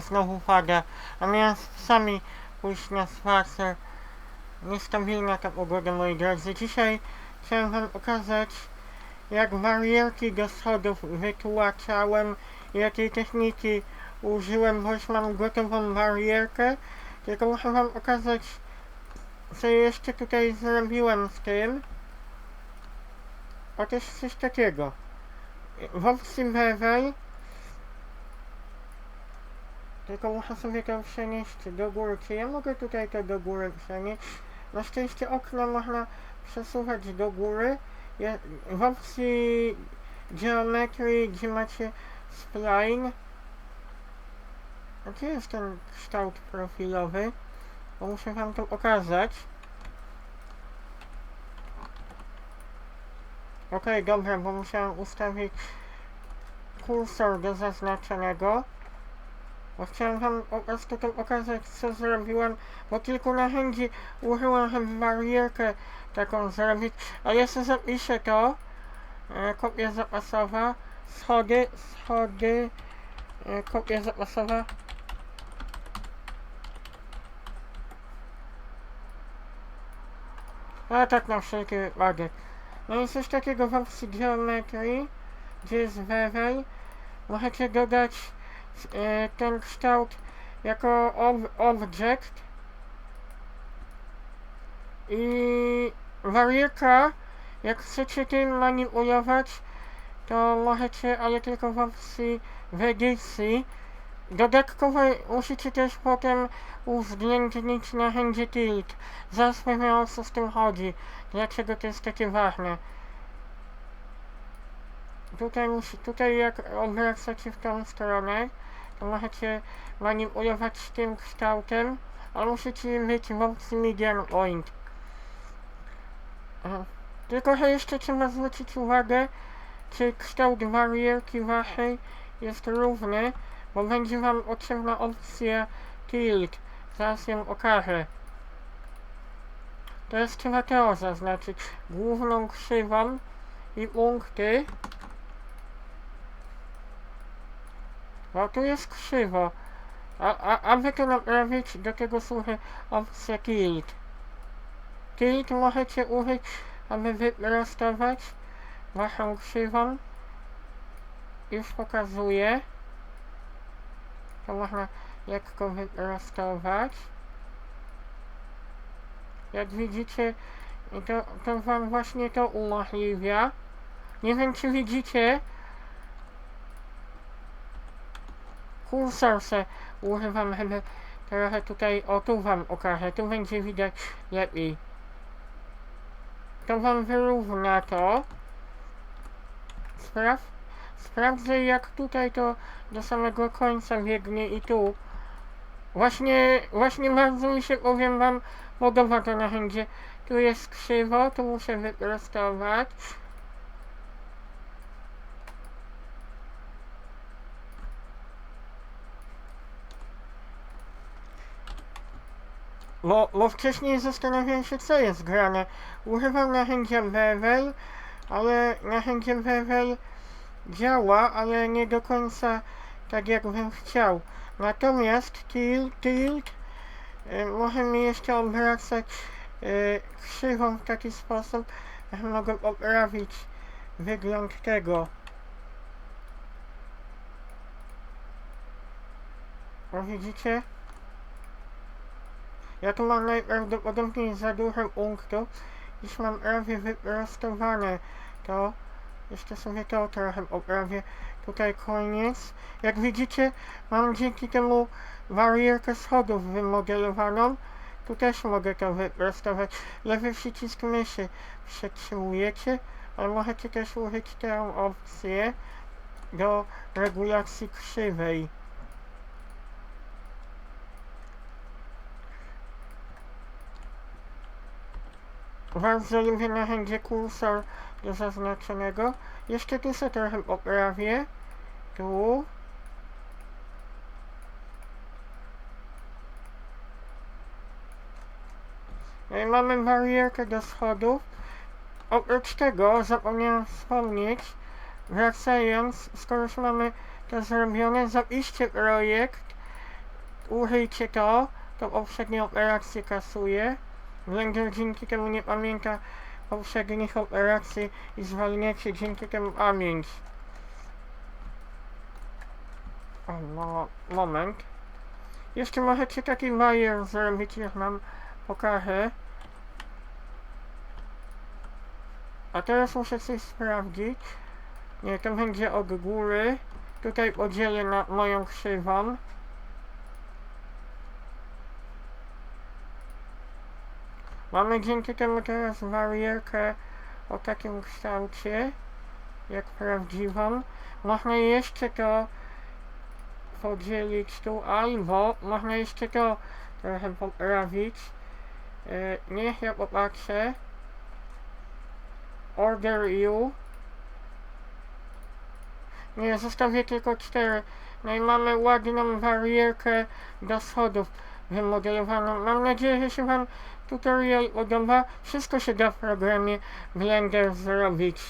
znowu pada, a miałem sami pójść na spacer. Niestabilna ta pogoda, moi drodzy. Dzisiaj chciałem wam pokazać, jak barierki do schodów wytłaczałem, jakiej techniki użyłem, bo już mam gotową barierkę. Tylko muszę wam pokazać, co jeszcze tutaj zrobiłem z tym. Otóż coś takiego. W opcji lewej tylko muszę sobie to przenieść do góry. Czy ja mogę tutaj to do góry przenieść? Na szczęście okna można przesuwać do góry. Ja, w opcji geometrii, gdzie macie spline. A gdzie jest ten kształt profilowy? Bo muszę wam to pokazać. Okej, dobra, bo musiałem ustawić kursor do zaznaczonego. Bo chciałem wam po prostu to pokazać, co zrobiłem, bo kilku narzędzi użyłem, żeby barierkę taką zrobić, a sobie zapiszę to, e, kopia zapasowa, schody, schody, e, kopia zapasowa. A tak na wszelki wypadek. No i coś takiego w opcji geometrii, gdzie jest level, możecie dodać ten kształt jako ob object i barierka, jak chcecie tym manipulować, to możecie, ale tylko w opcji w edycji. Dodatkowo musicie też potem uwzględnić narzędzie tilt. Zaraz powiem o co z tym chodzi, dlaczego to jest takie ważne. Tutaj, tutaj jak obracacie w tą stronę, to możecie manipulować tym kształtem, ale musicie mieć opcji median point. Tylko, że jeszcze trzeba zwrócić uwagę, czy kształt barierki waszej jest równy, bo będzie wam potrzebna opcja tilt. Zaraz ją okażę. Teraz trzeba to zaznaczyć. Główną krzywą i punkty. Bo tu jest krzywo. A, a, aby to naprawić, do tego służy opcja tilt. Tilt możecie użyć, aby wyprostować waszą krzywą. Już pokazuję. To można lekko wyprostować. Jak widzicie, to, to wam właśnie to umożliwia. Nie wiem, czy widzicie, kursor se używam, żeby trochę tutaj, o tu wam okażę, tu będzie widać lepiej. To wam wyrówna to. Spraw, sprawdzę jak tutaj to do samego końca biegnie i tu. Właśnie, właśnie bardzo mi się, powiem wam, podoba to narzędzie. Tu jest krzywo, tu muszę wyprostować. Bo, bo wcześniej zastanawiałem się, co jest grane. Używam narzędzia Bevel, ale narzędzie Bevel działa, ale nie do końca tak, jak bym chciał. Natomiast tilt, tilt y, może mi jeszcze obracać y, krzywą w taki sposób, że mogę poprawić wygląd tego. O, widzicie? Ja tu mam najprawdopodobniej za dużo punktów, już mam prawie wyprostowane to. Jeszcze sobie to trochę poprawię. Tutaj koniec. Jak widzicie, mam dzięki temu barierkę schodów wymodelowaną. Tu też mogę to wyprostować. Lewy przycisk myszy przetrzymujecie, ale możecie też użyć tę opcję do regulacji krzywej. Bardzo lubię narzędzie kursor do zaznaczonego. Jeszcze tu sobie trochę poprawię. Tu. No i mamy barierkę do schodów. Oprócz tego zapomniałem wspomnieć, wracając, skoro już mamy to zrobione, zapiszcie projekt użyjcie to, to poprzednie operacje kasuje. Blender dzięki temu nie pamięta poprzednich operacji i zwalniacie dzięki temu pamięć. O, no, moment. Jeszcze możecie taki wire zrobić, jak nam pokażę. A teraz muszę coś sprawdzić. Nie, to będzie od góry. Tutaj podzielę na moją krzywą. Mamy dzięki temu teraz barierkę o takim kształcie, jak prawdziwą. Można jeszcze to podzielić tu, albo można jeszcze to trochę poprawić. E, niech ja popatrzę. Order you. Nie, zostawię tylko cztery. No i mamy ładną barierkę do schodów wymodelowaną. Mam nadzieję, że się Wam tutorial podoba. Wszystko się da w programie Blender zrobić.